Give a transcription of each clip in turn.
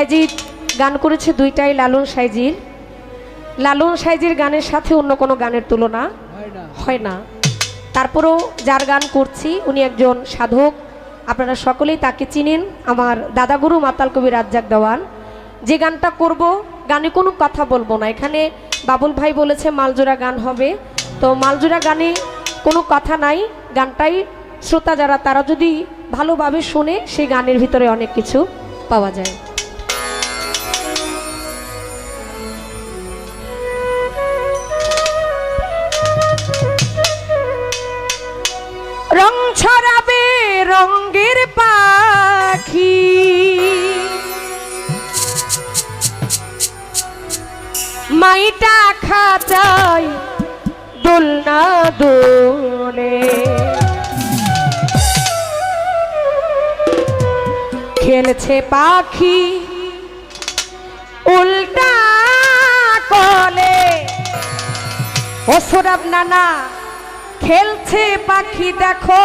সাইজির গান করেছে দুইটাই লালন সাইজির। লালন সাইজির গানের সাথে অন্য কোনো গানের তুলনা হয় না। তারপরেও যার গান করছি উনি একজন সাধক। আপনারা সকলেই তাকে চিনেন আমার দাদাগুরু মাতাল কবি রাজ্জাক দেওয়ান যে গানটা করব গানে কোনো কথা বলব না। এখানে বাবুল ভাই বলেছে মালজোড়া গান হবে। তো মালজোড়া গানে কোনো কথা নাই। গানটাই শ্রোতা যারা তারা যদি ভালোভাবে শোনে সেই গানের ভিতরে অনেক কিছু পাওয়া যায়। পাখি। মাইটা খাচাই দোলনা দোলে। খেলছে পাখি উল্টা কলে। ও সোরাব নানা, খেলছে পাখি দেখো।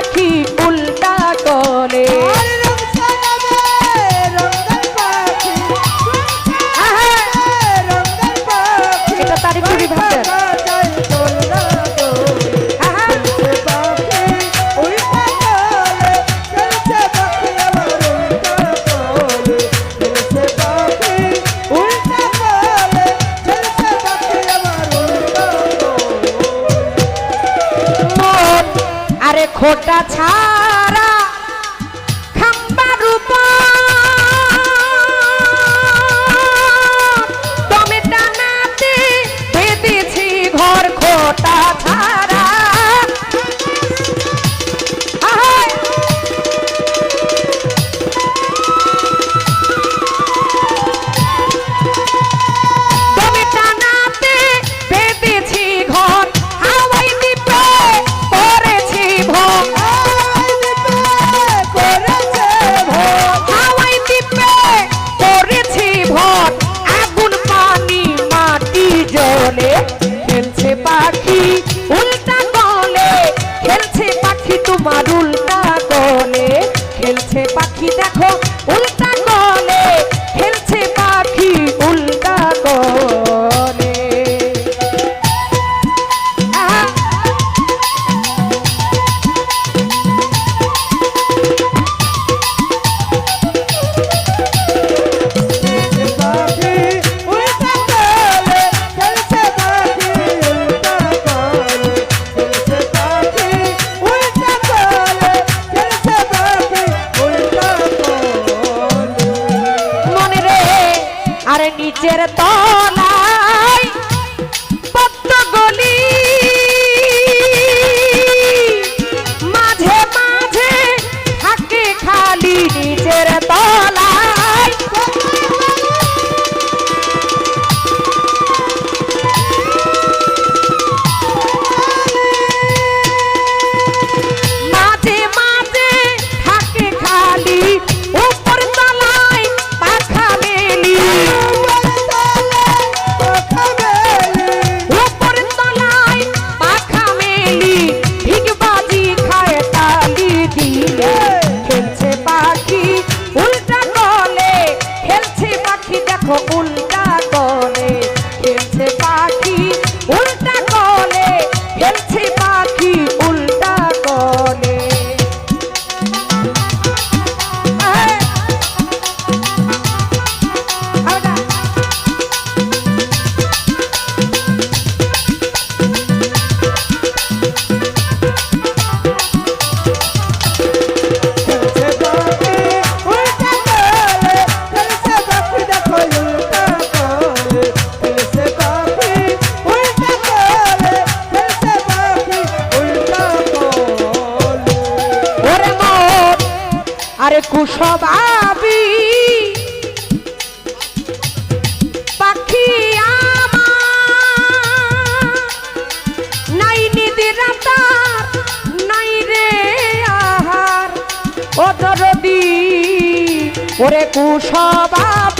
পাখি খোটা ছাড়া পাখি দেখো উল্টা গলে নিচের তলায় কুশবাবি পাখি নাই নিদি রাতার নাই রে আহার। ও দরদি ওরে কুশবাবি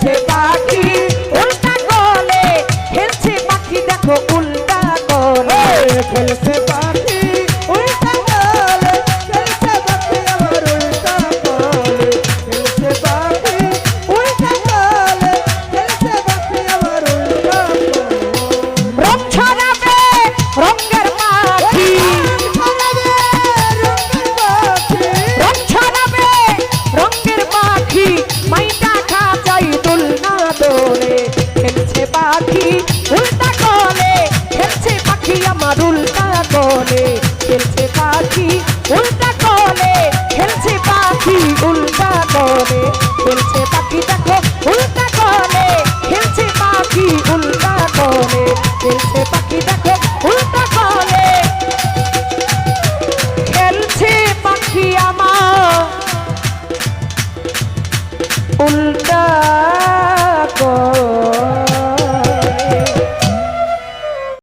Você tá aqui.